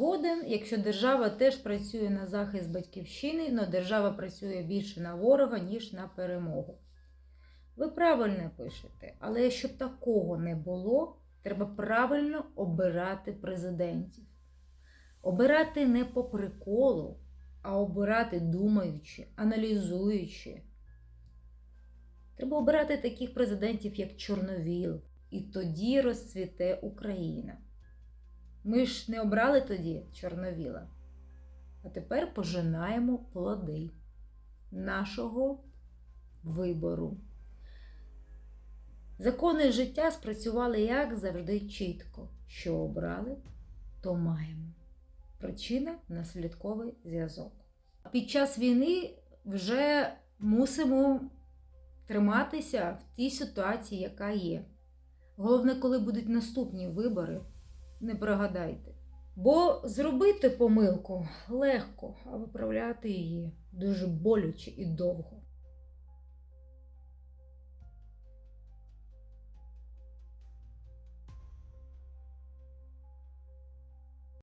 Згоден, якщо держава теж працює на захист батьківщини, але держава працює більше на ворога, ніж на перемогу. Ви правильно пишете, але щоб такого не було, треба правильно обирати президентів. Обирати не по приколу, а обирати думаючи, аналізуючи. Треба обирати таких президентів, як Чорновіл, і тоді розцвіте Україна. Ми ж не обрали тоді Чорновіла. А тепер пожинаємо плоди нашого вибору. Закони життя спрацювали як завжди чітко. Що обрали, то маємо. Причина наслідковий зв'язок. Під час війни вже мусимо триматися в тій ситуації, яка є. Головне, коли будуть наступні вибори, не прогадайте. Бо зробити помилку легко, а виправляти її дуже боляче і довго.